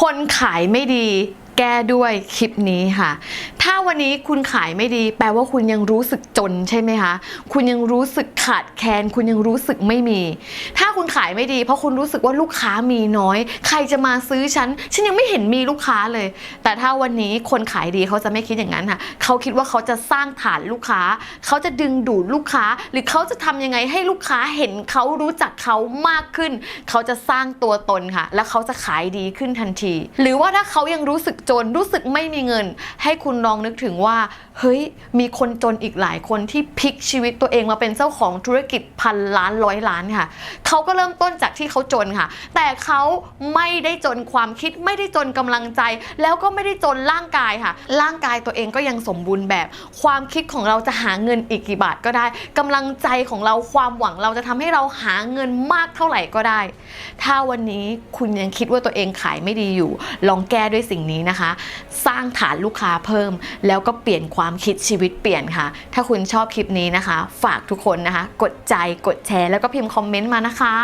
คนขายไม่ดี แก้ด้วยคลิปนี้ค่ะ ถ้าวันนี้คุณขายไม่ดี แปลว่าคุณยังรู้สึกจนใช่ไหมคะ คุณยังรู้สึกขาดแคลน คุณยังรู้สึกไม่มี ถ้าคุณขายไม่ดี เพราะคุณรู้สึกว่าลูกค้ามีน้อย ใครจะมาซื้อฉัน ฉันยังไม่เห็นมีลูกค้าเลย แต่ถ้าวันนี้คนขายดีเขาจะไม่คิดอย่างนั้นค่ะ เขาคิดว่าเขาจะสร้างฐานลูกค้า เขาจะดึงดูดลูกค้า หรือเขาจะทำยังไงให้ลูกค้าเห็นเขารู้จักเขามากขึ้น เขาจะสร้างตัวตนค่ะ แล้วเขาจะขายดีขึ้นทันที หรือว่าถ้าเขายังรู้สึกจนรู้สึกไม่มีเงิน ให้คุณลองนึกถึงว่า เฮ้ย มีคนจนอีกหลายคนที่พลิกชีวิตตัวเองมาเป็นเจ้าของธุรกิจพันล้านร้อยล้านค่ะ เขาก็เริ่มต้นจากที่เขาจนค่ะ แต่เขาไม่ได้จนความคิดไม่ได้จนกำลังใจ แล้วก็ไม่ได้จนร่างกายค่ะ ร่างกายตัวเองก็ยังสมบูรณ์แบบ ความคิดของเราจะหาเงินอีกกี่บาทก็ได้กำลังใจของเราความหวังเราจะทำให้เราหาเงินมากเท่าไหร่ก็ได้ ถ้าวันนี้คุณยังคิดว่าตัวเองขายไม่ดีอยู่ ลองแก้ด้วยสิ่งนี้นะคะนะคะ สร้างฐานลูกค้าเพิ่ม แล้วก็เปลี่ยนความคิดชีวิตเปลี่ยนค่ะ ถ้าคุณชอบคลิปนี้นะคะ ฝากทุกคนนะคะ กดใจกดแชร์แล้วก็พิมพ์คอมเมนต์มานะคะ